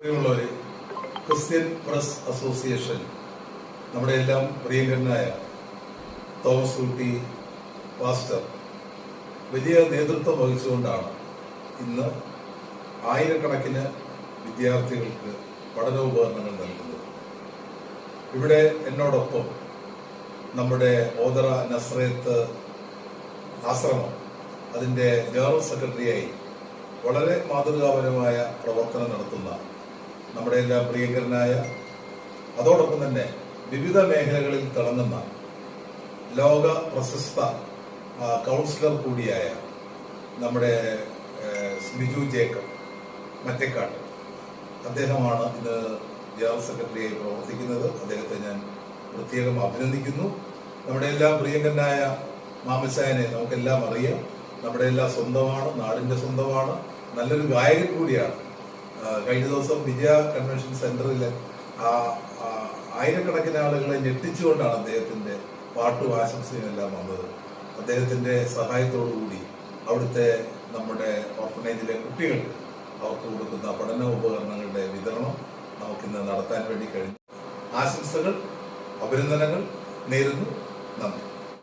പ്രിയമുള്ളവരെ Christian press association നമ്മുടെ എല്ലാം പ്രിയങ്കരനായ തോമസ് കുട്ടി പാസ്റ്റർ വലിയ നേതൃത്വം വഹിച്ചുകൊണ്ടാണ് ഇന്ന് ആയിരക്കണക്കിന് വിദ്യാർത്ഥികൾക്ക് പഠനോപകരണങ്ങൾ നൽകുന്നത്. ഇവിടെ എന്നോടൊപ്പം നമ്മുടെ ഓദറ നസ്രയത്ത് ആശ്രമം അതിന്റെ ജനറൽ സെക്രട്ടറിയായി വളരെ മാതൃകാപരമായ പ്രവർത്തനം നടത്തുന്ന നമ്മുടെ എല്ലാ പ്രിയങ്കരനായ അതോടൊപ്പം തന്നെ വിവിധ മേഖലകളിൽ തിളങ്ങുന്ന ലോക പ്രശസ്ത കൗൺസിലർ കൂടിയായ നമ്മുടെ സ്മിജു ജേക്കബ് മറ്റേക്കാട്ട്. അദ്ദേഹമാണ് ഇന്ന് ജനറൽ സെക്രട്ടറിയായി പ്രവർത്തിക്കുന്നത്. അദ്ദേഹത്തെ ഞാൻ പ്രത്യേകം അഭിനന്ദിക്കുന്നു. നമ്മുടെ എല്ലാ പ്രിയങ്കരനായ മാമസായനെ നമുക്കെല്ലാം അറിയാം. നമ്മുടെ എല്ലാം സ്വന്തമാണ് നാടിന്റെ സ്വന്തമാണ്. നല്ലൊരു ഗായകൻ കൂടിയാണ്. കഴിഞ്ഞ ദിവസം വിജയ കൺവെൻഷൻ സെന്ററിൽ ആയിരക്കണക്കിന് ആളുകളെ ഞെട്ടിച്ചുകൊണ്ടാണ് അദ്ദേഹത്തിന്റെ പാട്ടും ആശംസയും എല്ലാം വന്നത്. അദ്ദേഹത്തിന്റെ സഹായത്തോടു കൂടി അവിടുത്തെ നമ്മുടെ ഓർഫനേജിലെ കുട്ടികൾക്ക് അവർക്ക് കൊടുക്കുന്ന പഠന ഉപകരണങ്ങളുടെ വിതരണം നമുക്കിന്ന് നടത്താൻ വേണ്ടി കഴിഞ്ഞു. ആശംസകൾ അഭിനന്ദനങ്ങൾ നേരുന്നു. നന്ദി.